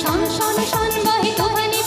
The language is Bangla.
শোন শোন শোন বহে তোহানি